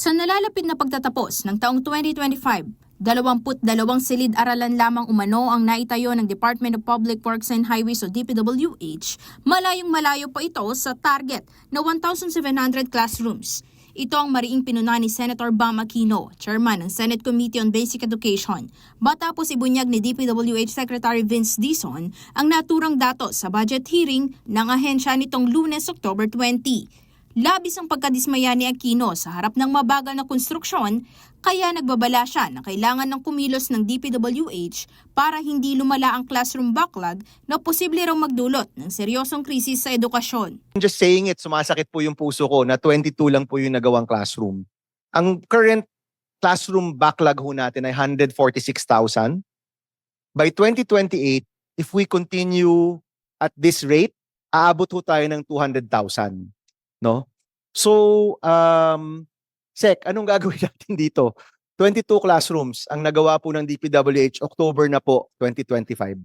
Sa nalalapit na pagtatapos ng taong 2025, 22 silid-aralan lamang umano ang naitayo ng Department of Public Works and Highways o DPWH, malayong malayo pa ito sa target na 1,700 classrooms. Ito ang mariing pinuna ni Senator Bam Aquino, chairman ng Senate Committee on Basic Education. Matapos ibunyag ni DPWH Secretary Vince Dizon ang naturang datos sa budget hearing ng ahensya nitong lunes, October 20. Labis ang pagkadismaya ni Aquino sa harap ng mabagal na konstruksyon, kaya nagbabala siya na kailangan ng kumilos ng DPWH para hindi lumala ang classroom backlog na posible raw magdulot ng seryosong krisis sa edukasyon. I'm just saying it, sumasakit po yung puso ko na 22 lang po yung nagawang classroom. Ang current classroom backlog ho natin ay 146,000. By 2028, if we continue at this rate, aabot ho tayo ng 200,000. No? So, um, Sec, anong gagawin natin dito? 22 classrooms ang nagawa po ng DPWH October na po 2025.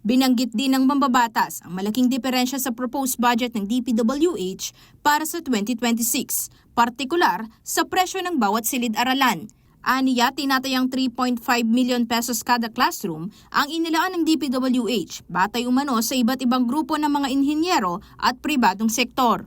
Binanggit din ng mambabatas ang malaking diferensya sa proposed budget ng DPWH para sa 2026, partikular sa presyo ng bawat silid-aralan. Aniya, tinatayang 3.5 million pesos kada classroom ang inilaan ng DPWH batay umano sa iba't ibang grupo ng mga inhinyero at pribadong sektor.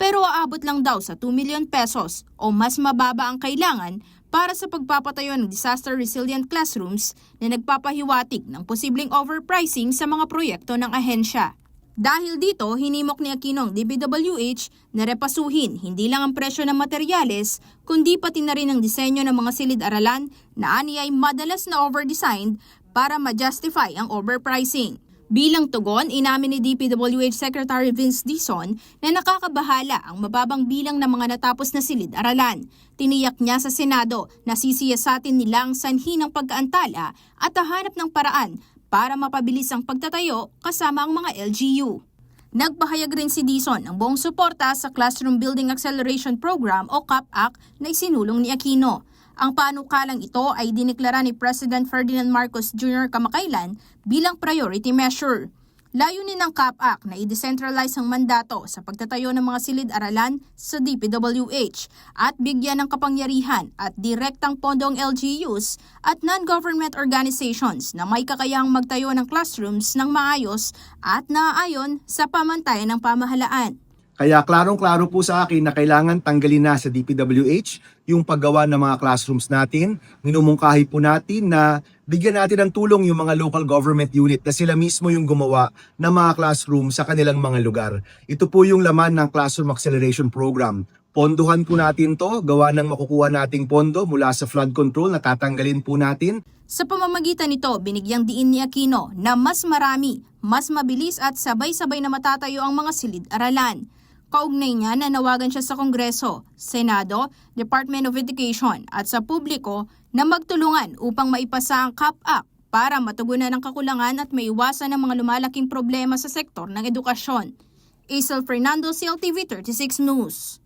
Pero aabot lang daw sa 2 million pesos o mas mababa ang kailangan para sa pagpapatayo ng disaster resilient classrooms na nagpapahiwatig ng posibleng overpricing sa mga proyekto ng ahensya. Dahil dito, hinimok ni Aquino ang DPWH na repasuhin hindi lang ang presyo ng materyales, kundi pati na rin ang disenyo ng mga silid-aralan na ani ay madalas na overdesigned para ma-justify ang overpricing. Bilang tugon, inamin ni DPWH Secretary Vince Dizon na nakakabahala ang mababang bilang ng mga natapos na silid-aralan. Tiniyak niya sa Senado na sisiyasatin nila ang sanhi ng pagkaantala at hahanap ng paraan para mapabilis ang pagtatayo kasama ang mga LGU. Nagpahayag rin si Dizon ng buong suporta sa Classroom Building Acceleration Program o CAPAC na isinulong ni Aquino. Ang panukalang ito ay diniklara ni President Ferdinand Marcos Jr. kamakailan bilang priority measure. Layunin ng CAPAC na i-decentralize ang mandato sa pagtatayo ng mga silid-aralan sa DPWH at bigyan ng kapangyarihan at direktang pondo ang LGUs at non-government organizations na may kakayahang magtayo ng classrooms ng maayos at naaayon sa pamantayan ng pamahalaan. Kaya klarong-klaro po sa akin na kailangan tanggalin na sa DPWH yung paggawa ng mga classrooms natin. Minumungkahi po natin na bigyan natin ng tulong yung mga local government unit na sila mismo yung gumawa ng mga classroom sa kanilang mga lugar. Ito po yung laman ng Classroom Acceleration Program. Ponduhan po natin to, gawa ng makukuha nating pondo mula sa flood control na tatanggalin po natin. Sa pamamagitan nito, binigyang diin ni Aquino na mas marami, mas mabilis at sabay-sabay na matatayo ang mga silid-aralan. Kaugnay niya nanawagan siya sa Kongreso, Senado, Department of Education at sa publiko na magtulungan upang maipasa ang CAP Act para matugunan ang kakulangan at maiwasan ang mga lumalaking problema sa sektor ng edukasyon. Isel Fernando, CLTV 36 News.